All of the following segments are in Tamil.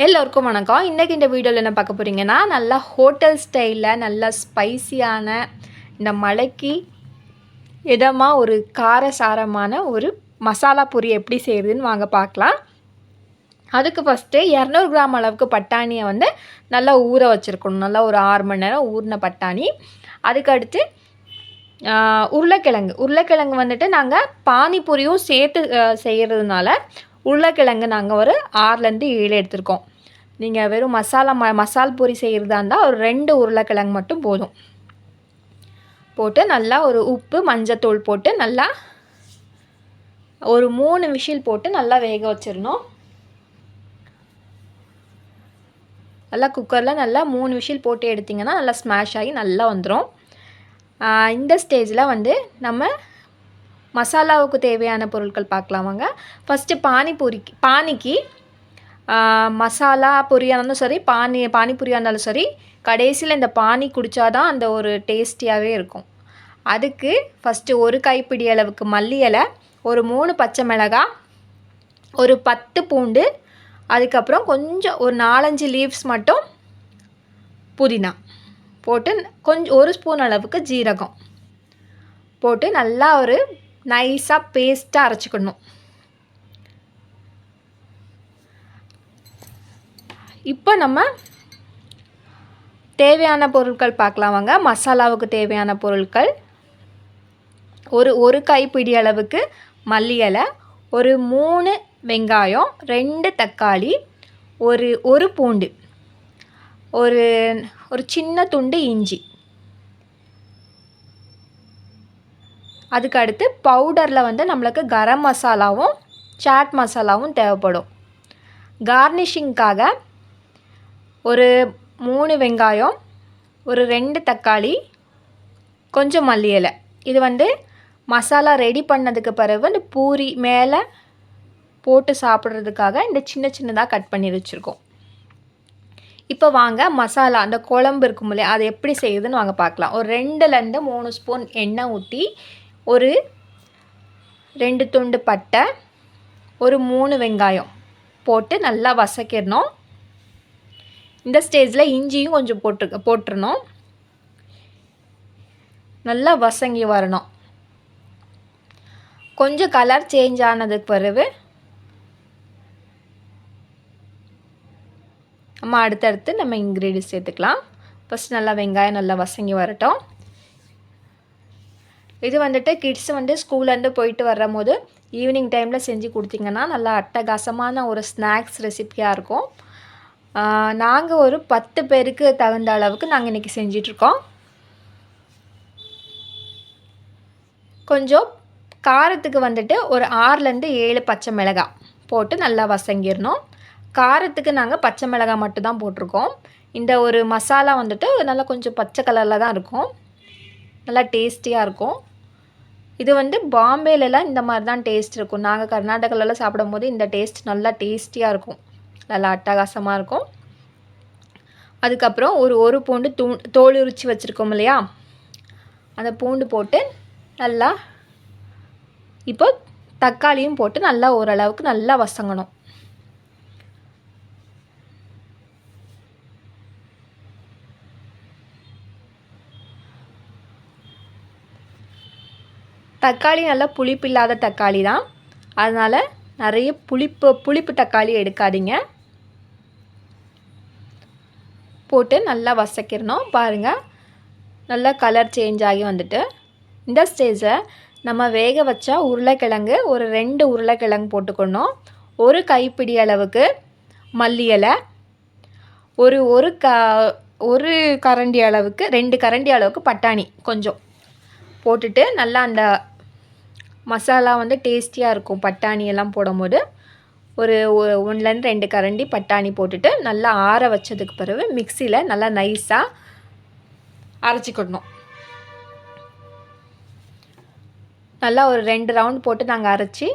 எல்லோருக்கும் வணக்கம். இன்றைக்கி இந்த வீடியோவில் என்ன பார்க்க போகிறீங்கன்னா நல்லா ஹோட்டல் ஸ்டைலில் நல்லா ஸ்பைசியான இந்த மலைக்கு இதமாக ஒரு காரசாரமான ஒரு மசாலா பொரி எப்படி செய்யுதுன்னு வாங்க பார்க்கலாம். அதுக்கு ஃபஸ்ட்டு இரநூறு கிராம் அளவுக்கு பட்டாணியை வந்து நல்லா ஊற வச்சுருக்கணும். நல்லா ஒரு ஆறு மணி நேரம் ஊறின பட்டாணி. அதுக்கடுத்து உருளைக்கிழங்கு. உருளைக்கிழங்கு வந்துட்டு நாங்கள் பானிபூரியும் சேர்த்து செய்கிறதுனால உருளைக்கிழங்கு நாங்கள் ஒரு ஆறுலேருந்து ஏழு எடுத்திருக்கோம். நீங்கள் வெறும் மசாலா ம மசால் பொரி செய்கிறதா இருந்தால் ஒரு ரெண்டு உருளைக்கிழங்கு மட்டும் போதும். போட்டு நல்லா ஒரு உப்பு மஞ்சத்தூள் போட்டு நல்லா ஒரு மூணு விஷில் போட்டு நல்லா வேக வச்சிடணும். நல்லா குக்கரில் நல்லா மூணு விஷில் போட்டு எடுத்திங்கன்னா நல்லா ஸ்மாஷ் ஆகி நல்லா வந்துடும் இந்த ஸ்டேஜில் வந்து நம்ம மசாலாவுக்கு தேவையான பொருட்கள் பார்க்கலாமாங்க ஃபஸ்ட்டு பானிபூரிக்கு பானிக்கு மசாலா பொரியாக இருந்தாலும் சரி பானி பானிபூரியாக இருந்தாலும் சரி கடைசியில் இந்த பானி குடித்தாதான் அந்த ஒரு டேஸ்டியாகவே இருக்கும். அதுக்கு ஃபஸ்ட்டு ஒரு கைப்பிடி அளவுக்கு மல்லி இலை ஒரு மூணு பச்சை மிளகாய் ஒரு பத்து பூண்டு அதுக்கப்புறம் கொஞ்சம் ஒரு நாலஞ்சு லீவ்ஸ் மட்டும் புதினா போட்டு கொஞ்சம் ஒரு ஸ்பூன் அளவுக்கு ஜீரகம் போட்டு நல்லா ஒரு நைஸாக பேஸ்ட்டாக அரைச்சிக்கணும். இப்போ நம்ம தேவையான பொருட்கள் பார்க்கலாம் வாங்க. மசாலாவுக்கு தேவையான பொருட்கள். ஒரு ஒரு கைப்பிடி அளவுக்கு மல்லி இலை ஒரு மூணு வெங்காயம் ரெண்டு தக்காளி ஒரு ஒரு பூண்டு ஒரு ஒரு சின்ன துண்டு இஞ்சி. அதுக்கு அடுத்து பவுடரில் வந்து நம்மளுக்கு கரம் மசாலாவும் சாட் மசாலாவும் தேவைப்படும். கார்னிஷிங்க்காக ஒரு மூணு வெங்காயம் ஒரு ரெண்டு தக்காளி கொஞ்சம் மல்லி இலை இது வந்து மசாலா ரெடி பண்ணதுக்கு பிறகு இந்த பூரி மேலே போட்டு சாப்பிட்றதுக்காக இந்த சின்ன சின்னதாக கட் பண்ணி வச்சுருக்கோம். இப்போ வாங்க மசாலா அந்த குழம்பு இருக்கும் இல்லையா அதை எப்படி செய்யுதுன்னு வாங்க பார்க்கலாம். ஒரு ரெண்டுலேருந்து மூணு ஸ்பூன் எண்ணெய் ஊற்றி ஒரு ரெண்டு துண்டு பட்டை ஒரு மூணு வெங்காயம் போட்டு நல்லா வசக்கிடணும். இந்த ஸ்டேஜில் இஞ்சியும் கொஞ்சம் போட்டு போட்டுருணும் நல்லா வசங்கி வரணும். கொஞ்சம் கலர் சேஞ்ச் ஆனதுக்கு பிறகு நம்ம அடுத்தடுத்து நம்ம இன்க்ரீடியன்ஸ் சேர்த்துக்கலாம். ஃபஸ்ட் நல்லா வெங்காயம் நல்லா வசங்கி வரட்டும். இது வந்துட்டு கிட்ஸ் வந்து ஸ்கூல்லேருந்து போயிட்டு வரும் போது ஈவினிங் டைமில் செஞ்சு கொடுத்தீங்கன்னா நல்லா அட்டகாசமான ஒரு ஸ்நாக்ஸ் ரெசிப்பியாக இருக்கும். நாங்கள் ஒரு பத்து பேருக்கு தகுந்த அளவுக்கு நாங்கள் இன்றைக்கி செஞ்சிட்ருக்கோம் கொஞ்சம் காரத்துக்கு வந்துட்டு ஒரு ஆறுலேருந்து ஏழு பச்சை மிளகாய் போட்டு நல்லா வசங்கிடணும். காரத்துக்கு நாங்கள் பச்சை மிளகாய் மட்டும் தான் போட்டிருக்கோம். இந்த ஒரு மசாலா வந்துட்டு நல்லா கொஞ்சம் பச்சை கலரில் தான் இருக்கும். நல்லா டேஸ்டியாக இருக்கும். இது வந்து பாம்பேலலாம் இந்த மாதிரி தான் டேஸ்ட் இருக்கும். நாங்கள் கர்நாடகாலலாம் சாப்பிடும்போது இந்த டேஸ்ட் நல்லா டேஸ்டியாக இருக்கும். நல்லா அட்டகாசமாக இருக்கும். அதுக்கப்புறம் ஒரு ஒரு பூண்டு தூ தோல் உரித்து வச்சுருக்கோம் இல்லையா? அந்த பூண்டு போட்டு நல்லா இப்போ தக்காளியும் போட்டு நல்லா ஓரளவுக்கு நல்லா வசங்கணும். தக்காளி நல்லா புளிப்பு இல்லாத தக்காளி தான். அதனால் நிறைய புளிப்பு புளிப்பு தக்காளி எடுக்காதீங்க. போட்டு நல்லா வசக்கிடணும். பாருங்கள் நல்லா கலர் சேஞ்ச் ஆகி வந்துட்டு. இந்த ஸ்டேஜில் நம்ம வேக வச்சா உருளைக்கிழங்கு ஒரு ரெண்டு உருளைக்கிழங்கு போட்டுக்கணும் ஒரு கைப்பிடி அளவுக்கு மல்லி இலை. ஒரு ஒரு க ஒரு கரண்டி அளவுக்கு ரெண்டு கரண்டி அளவுக்கு பட்டாணி கொஞ்சம். போட்டுட்டு நல்லா அந்த மசாலா வந்து டேஸ்டியாக இருக்கும். பட்டாணி எல்லாம் போடும்போது ஒரு ஒ- ஒன்றுலேருந்து ரெண்டு கரண்டி பட்டாணி போட்டுட்டு நல்லா ஆற வச்சதுக்கு பிறகு மிக்சியில் நல்லா நைஸாக அரைச்சிக்கிடணும் நல்லா ஒரு ரெண்டு ரவுண்ட் போட்டு நாங்கள் அரைச்சி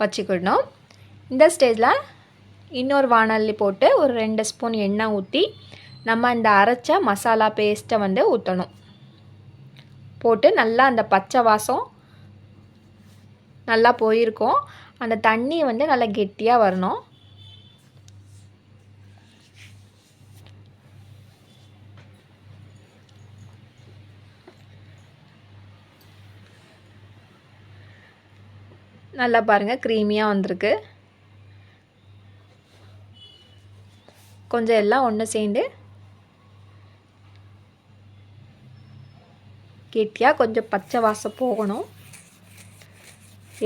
வச்சுக்கிடணும் இந்த ஸ்டேஜில் இன்னொரு வாணல்லி போட்டு ஒரு ரெண்டு ஸ்பூன் எண்ணெய் ஊற்றி நம்ம இந்த அரைச்ச மசாலா பேஸ்ட்டை வந்து ஊற்றணும் போட்டு நல்லா அந்த பச்சை வாசம் நல்லா போயிருக்கோம். அந்த தண்ணி வந்து நல்லா கெட்டியாக வரணும். நல்லா பாருங்கள் க்ரீமியாக வந்திருக்கு. கொஞ்சம் எல்லாம் ஒன்று சேர்ந்து கெட்டியாக கொஞ்சம் பச்சை வாசம் போகணும்.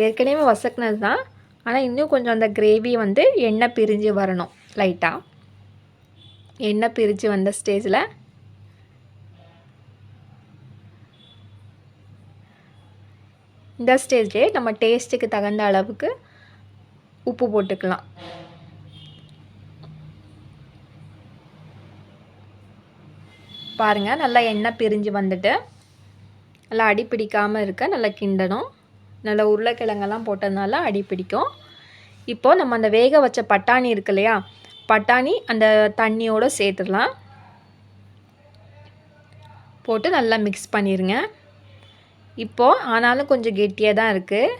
ஏற்கனவே வசக்கினது தான் ஆனால் இன்னும் கொஞ்சம் அந்த கிரேவி வந்து எண்ணெய் பிரிஞ்சு வரணும் லைட்டாக எண்ணெய் பிரிஞ்சு வந்த ஸ்டேஜில் இந்த ஸ்டேஜ்லேயே நம்ம டேஸ்ட்டுக்கு தகுந்த அளவுக்கு உப்பு போட்டுக்கலாம். பாருங்கள் நல்லா எண்ணெய் பிரிஞ்சு வந்துட்டு. நல்லா அடி பிடிக்காமல் இருக்க நல்லா கிண்டணும். நல்லா உருளைக்கிழங்கெல்லாம் போட்டதுனால அடி பிடிக்கும். இப்போது நம்ம அந்த வேக வச்ச பட்டாணி இருக்கு இல்லையா? பட்டாணி அந்த தண்ணியோடு சேர்த்துடலாம். போட்டு நல்லா மிக்ஸ் பண்ணிடுங்க இப்போது ஆனாலும் கொஞ்சம் கெட்டியாக தான் இருக்குது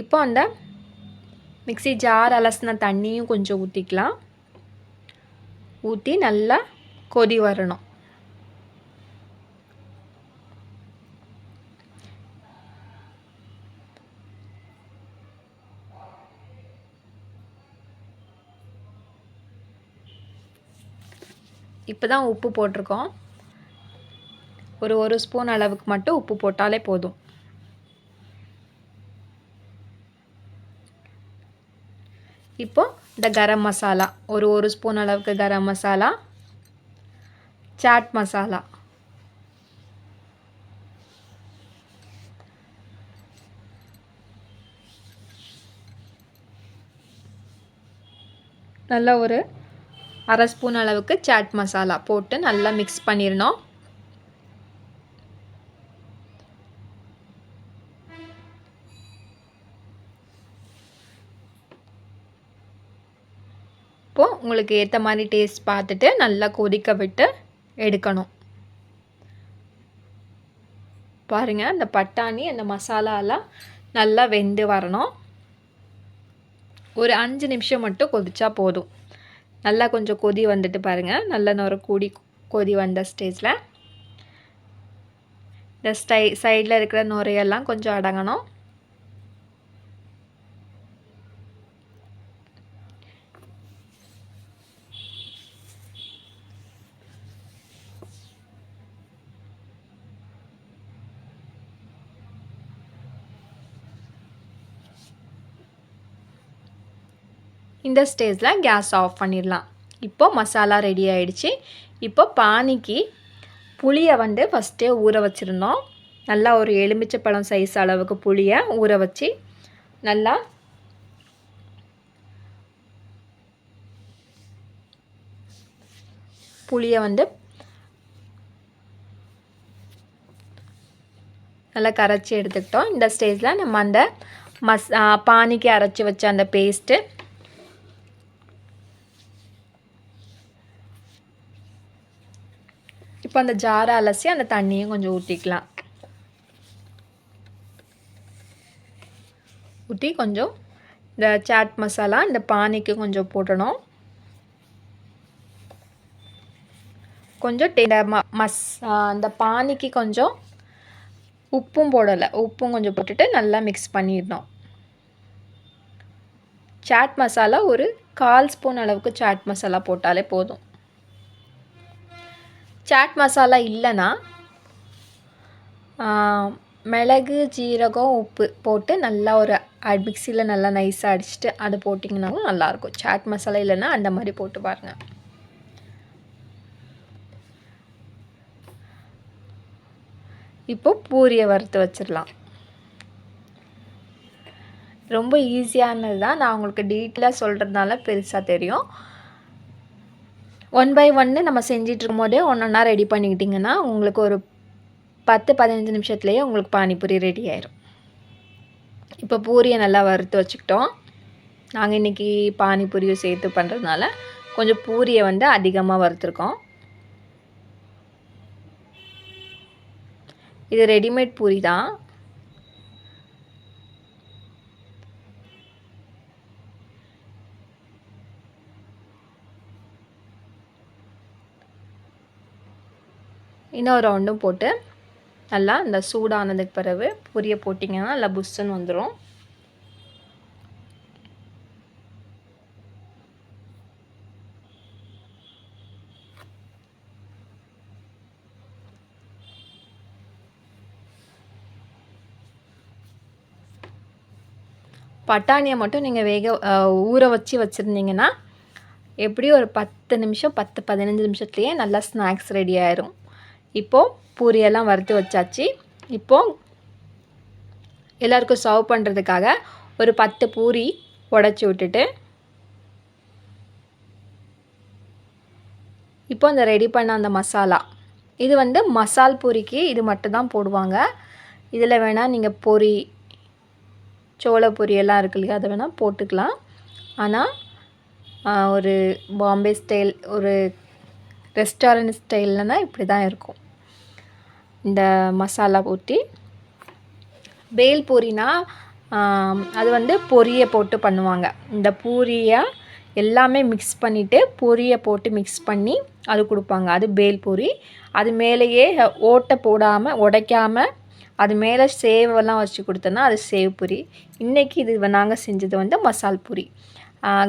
இப்போ அந்த மிக்சி ஜார் அலசின தண்ணியும் கொஞ்சம் ஊற்றிக்கலாம் ஊற்றி நல்லா கொதி வரணும். இப்போ தான் உப்பு போட்டிருக்கோம். ஒரு ஒரு ஸ்பூன் அளவுக்கு மட்டும் உப்பு போட்டாலே போதும். இப்போது இந்த கரம் மசாலா. ஒரு ஒரு ஸ்பூன் அளவுக்கு கரம் மசாலா. சாட் மசாலா நல்ல ஒரு அரை ஸ்பூன் அளவுக்கு சாட் மசாலா போட்டு நல்லா மிக்ஸ் பண்ணிடணும். இப்போது உங்களுக்கு ஏற்ற மாதிரி டேஸ்ட் பார்த்துட்டு நல்லா கொதிக்க விட்டு எடுக்கணும். பாருங்கள் அந்த பட்டாணி அந்த மசாலாலாம் நல்லா வெந்து வரணும். ஒரு அஞ்சு நிமிஷம் மட்டும் கொதிச்சா போதும். நல்லா கொஞ்சம் கொதி வந்துட்டு பாருங்கள் நல்ல நேரம் கூடி கொதி வந்த ஸ்டேஜில் இந்த ஸ்டை சைடில் இருக்கிற நுரையெல்லாம் கொஞ்சம் அடங்கணும். இந்த ஸ்டேஜில் கேஸ் ஆஃப் பண்ணிடலாம். இப்போது மசாலா ரெடி ஆகிடுச்சு இப்போ பானிக்கு புளியை வந்து ஃபஸ்ட்டே ஊற வச்சுருந்தோம். நல்லா ஒரு எலுமிச்சப்பழம் சைஸ் அளவுக்கு புளியை ஊற வச்சு நல்லா புளியை வந்து நல்லா கரைச்சி எடுத்துக்கிட்டோம். இந்த ஸ்டேஜில் நம்ம அந்த மஸ் பானிக்கு அரைச்சி வச்ச அந்த பேஸ்ட்டு இப்போ அந்த ஜாரை அலசி அந்த தண்ணியும் கொஞ்சம் ஊற்றிக்கலாம் ஊற்றி கொஞ்சம் இந்த சாட் மசாலா இந்த பானிக்கு கொஞ்சம் போடணும். கொஞ்சம் இந்த மஸ் அந்த பானிக்கு கொஞ்சம் உப்பும் போடலை. உப்பும் கொஞ்சம் போட்டுட்டு நல்லா மிக்ஸ் பண்ணிடணும். சாட் மசாலா ஒரு கால் ஸ்பூன் அளவுக்கு சாட் மசாலா போட்டாலே போதும். சாட் மசாலா இல்லைன்னா மிளகு ஜீரகம் உப்பு போட்டு நல்லா ஒரு மிக்சியில் நல்லா நைஸாக அடிச்சுட்டு அதை போட்டிங்கனாலும் நல்லாயிருக்கும் சாட் மசாலா இல்லைன்னா அந்த மாதிரி போட்டு பாருங்கள் இப்போ பூரியை வறுத்து வச்சிடலாம் ரொம்ப ஈஸியானது தான் நான் உங்களுக்கு டீட்டெயிலாக சொல்கிறதுனால பெருசாக தெரியும். ஒன் பை ஒன்று நம்ம செஞ்சிட்டு இருக்கும்போது ஒன்று ஒன்றா ரெடி பண்ணிக்கிட்டிங்கன்னா உங்களுக்கு ஒரு பத்து பதினஞ்சு நிமிஷத்துலேயே உங்களுக்கு பானிபூரி ரெடி ஆயிரும். இப்போ பூரியை நல்லா வறுத்து வச்சுக்கிட்டோம். நாங்கள் இன்றைக்கி பானிபூரியும் சேர்த்து பண்ணுறதுனால கொஞ்சம் பூரியை வந்து அதிகமாக வறுத்துருக்கோம். இது ரெடிமேட் பூரி தான். இன்னொரு ரவுண்டும் போட்டு நல்லா இந்த சூடானதுக்கு பிறகு பொரிய போட்டிங்கன்னா நல்லா புஷ்ஷுன்னு வந்துடும் பட்டாணியை மட்டும் நீங்கள் வேக ஊற வச்சு வச்சுருந்தீங்கன்னா எப்படியும் ஒரு பத்து நிமிஷம் பத்து பதினஞ்சு நிமிஷத்துலேயே நல்லா ஸ்நாக்ஸ் ரெடி ஆயிரும். இப்போது பூரியெல்லாம் வறுத்து வச்சாச்சு. இப்போது எல்லாருக்கும் சர்வ் பண்ணுறதுக்காக ஒரு பத்து பூரி உடச்சி விட்டுட்டு இப்போ அந்த ரெடி பண்ண அந்த மசாலா. இது வந்து மசால் பூரிக்கு இது மட்டும் தான் போடுவாங்க. இதில் வேணால் நீங்கள் பொரி சோள பொரியெல்லாம் இருக்கு இல்லையா அதை வேணால் போட்டுக்கலாம். ஆனால் ஒரு பாம்பே ஸ்டைல் ஒரு ரெஸ்டாரண்ட் ஸ்டைல்லனா இப்படி தான் இருக்கும். இந்த மசாலா ஊற்றி பேல் பூரினா அது வந்து பொரியை போட்டு பண்ணுவாங்க. இந்த பூரியை எல்லாமே மிக்ஸ் பண்ணிவிட்டு பொரியை போட்டு மிக்ஸ் பண்ணி அது கொடுப்பாங்க. அது பேல் பூரி. அது மேலேயே ஓட்டை போடாமல் உடைக்காமல் அது மேலே சேவெல்லாம் வச்சு கொடுத்தோன்னா அது சேவ் பூரி. இன்றைக்கி இது நாங்கள் செஞ்சது வந்து மசால் பூரி.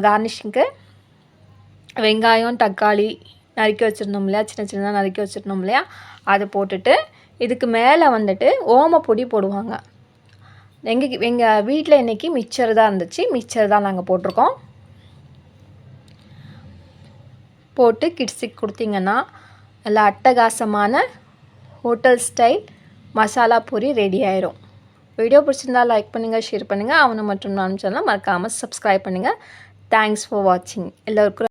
கார்னிஷிங்க்கு வெங்காயம் தக்காளி நறுக்கி வச்சுருந்தோம் இல்லையா? சின்ன சின்னதாக நறுக்கி வச்சுருந்தோம் இல்லையா? அதை போட்டுட்டு இதுக்கு மேலே வந்துட்டு ஓமப்பொடி போடுவாங்க. எங்கள் எங்கள் வீட்டில் இன்றைக்கி மிக்சர் தான் இருந்துச்சு. மிக்சர் தான் நாங்கள் போட்டிருக்கோம். போட்டு கிட்ஸுக்கு கொடுத்தீங்கன்னா நல்லா அட்டகாசமான hotel style masala puri ready ஆயிரும். வீடியோ பிடிச்சிருந்தா லைக் பண்ணுங்கள் ஷேர் பண்ணுங்கள் அவனை மற்றும் நான் சொன்னால் மறக்காமல் சப்ஸ்கிரைப் பண்ணுங்கள் தேங்க்ஸ் ஃபார் வாட்சிங் எல்லோருக்கும்